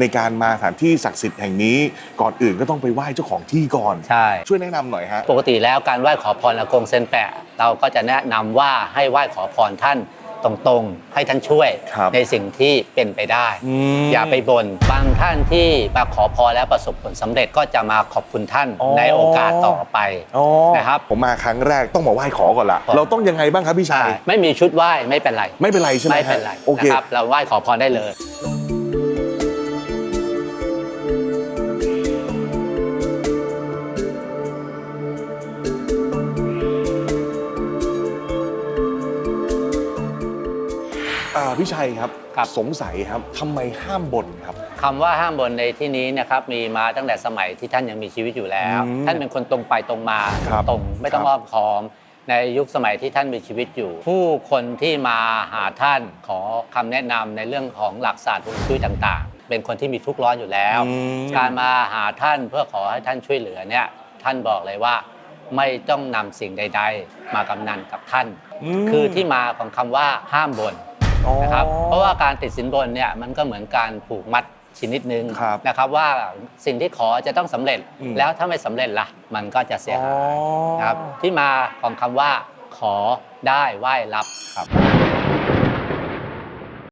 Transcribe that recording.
ในการมาสถานที่ศักดิ์สิทธิ์แห่งนี้ก่อนอื่นก็ต้องไปไหว้เจ้าของที่ก่อน ใช่ ช่วยแนะนำหน่อยฮะ ปกติแล้วการไหว้ขอพรอากงเซนแปะ เราก็จะแนะนำว่าให้ไหว้ขอพรท่านตรงๆ ให้ท่านช่วยครับในสิ่งที่เป็นไปได้มอย่าไปบนบางท่านที่มาขอพรแล้วประสบผลสำเร็จก็จะมาขอบคุณท่านอ๋อ ในโอกาสต่อไป อ๋อนะครับ ผมมาครั้งแรกต้องมาไหว้ขอก่อนละครับ เราต้องยังไงบ้างครับพี่ชัยไม่มีชุดไหว้ไม่เป็นไรไม่เป็นไรใช่ไหมไม่เป็นฮะไรโอเค นะครับเราไหว้ขอพรได้เลย อ่าพี่ชัยครับครับ สงสัยครับทำไมห้ามบ่นครับ คำว่าห้ามบนในที่นี้นะครับมีมาตั้งแต่สมัยที่ท่านยังมีชีวิตอยู่แล้ว อืมท่านเป็นคนตรงไปตรงมาครับตรงไม่ต้องครับอ้อมค้อม ในยุคสมัยที่ท่านมีชีวิตอยู่ ผู้คนที่มาหาท่านขอคำแนะนำในเรื่องของหลักศาสตร์ฮวงจุ้ยต่างๆ เป็นคนที่มีทุกข์ร้อนอยู่แล้ว อืม การมาหาท่านเพื่อขอให้ท่านช่วยเหลือเนี่ยท่านบอกเลยว่า ไม่ต้องนำสิ่งใด ๆ มากำนันกับท่านมคือที่มาของคำว่าห้ามบนอ๋อ นะครับเพราะว่าการติดสินบนเนี่ยมันก็เหมือนการผูกมัดชนิดหนึ่งครับนะครับว่าสิ่งที่ขอจะต้องสำเร็จอืมแล้วถ้าไม่สำเร็จล่ะ มันก็จะเสียหายอ๋อนะครับที่มาของคำว่าขอได้ไหว้รับครับ